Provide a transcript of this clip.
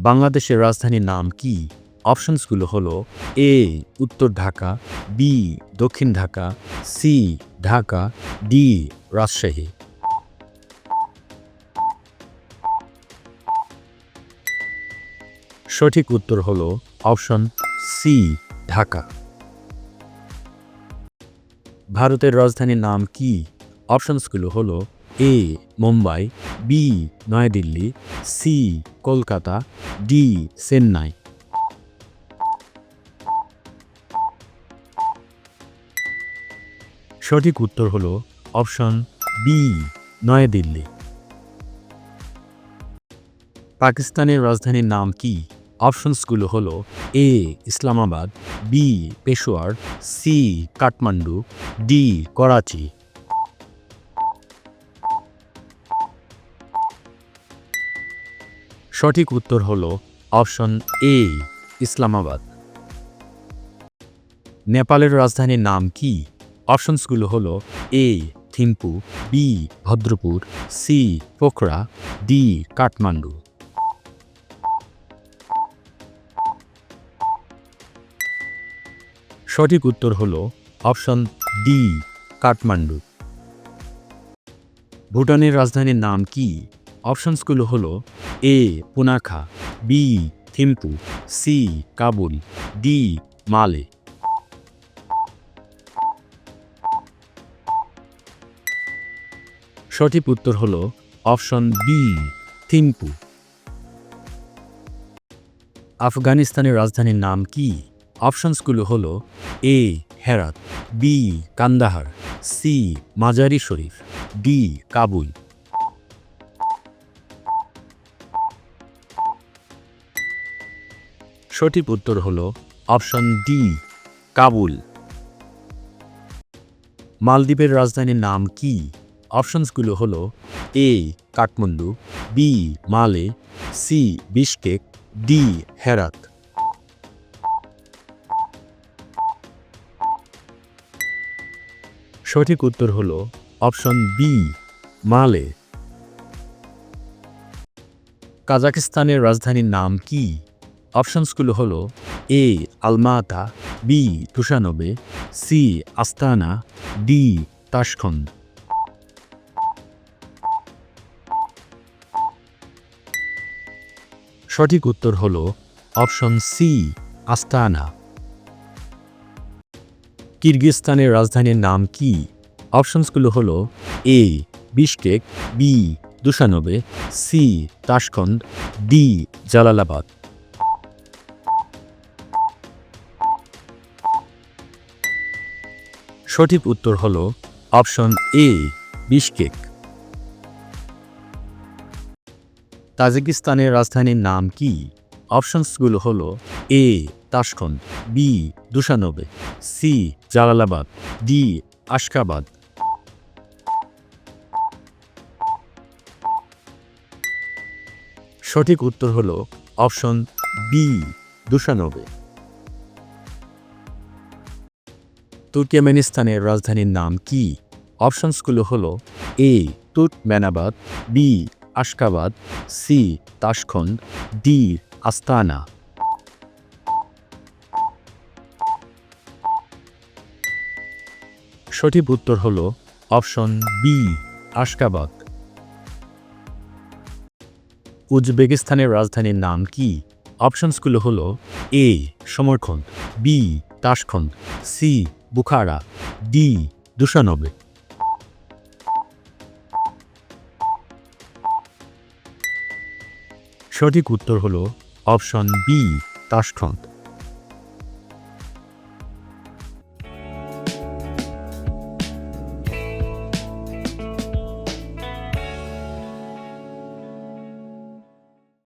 বাংলাদেশের রাজধানীর নাম কি? অপশনসগুলো হলো এ, উত্তর ঢাকা, বি, দক্ষিণ ঢাকা, সি, ঢাকা, ডি, রাজশাহী। সঠিক উত্তর হলো অপশন সি, ঢাকা। ভারতের রাজধানীর নাম কি? অপশনসগুলো হলো A, Mumbai, B, New Delhi, C, Kolkata, D, Chennai. সঠিক উত্তর হলো অপশন বি, নয়াদিল্লি। পাকিস্তানের রাজধানীর নাম কি? অপশনসগুলো হলো A, Islamabad, B, Peshawar, C, Kathmandu, D, Karachi. সঠিক উত্তর হলো অপশন এ, ইসলামাবাদ। নেপালের রাজধানীর নাম কি? অপশনসগুলো হলো A, Thimphu, B, Bhadrapur, C, Pokhara, D, Kathmandu. সঠিক উত্তর হল অপশন ডি, কাঠমান্ডু। ভুটানের রাজধানীর নাম কি? অপশনসগুলো হলো A Punakha B Thimphu C Kabul D Male সঠিক উত্তর হল অপশন বি থিম্পু। আফগানিস্তানের রাজধানীর নাম কি? অপশনসগুলো হল A Herat B Kandahar C Mazari Sharif D Kabul. সঠিক উত্তর হলো অপশন ডি, কাবুল। মালদ্বীপের রাজধানীর নাম কি? অপশনসগুলো হলো A, Kathmandu, B, Male, C, Bishkek, D, Herat. সঠিক উত্তর হলো অপশন বি, মালে। কাজাকিস্তানের রাজধানীর নাম কি? অপশনসগুলো হলো A Almaty B Dushanbe C Astana D Tashkent সঠিক উত্তর হল অপশন সি আস্তানা। কিরগিজস্তানের রাজধানীর নাম কি? অপশনসগুলো হলো A Bishkek B Dushanbe C Tashkent D Jalalabad. সঠিক উত্তর হল অপশন এ, বিশকেক। তাজিকিস্তানের রাজধানীর নাম কি? অপশনসগুলো হল A Tashkent B Dushanbe C, Jalalabad, D, Ashgabat. সঠিক উত্তর হল অপশন বি দুশানবে তুর্কমেনিস্তানের রাজধানীর নাম কি? অপশনসগুলো হল A, Turkmenabat, B, Ashgabat, C, Tashkent, D, Astana. সঠিক উত্তর হল অপশন বি, আশকাবাদ। উজবেকিস্তানের রাজধানীর নাম কি? অপশনসগুলো হলো A Samarkand B Tashkent C Bukhara D Dushanbe সঠিক উত্তর হলো অপশন বি তাশখন্দ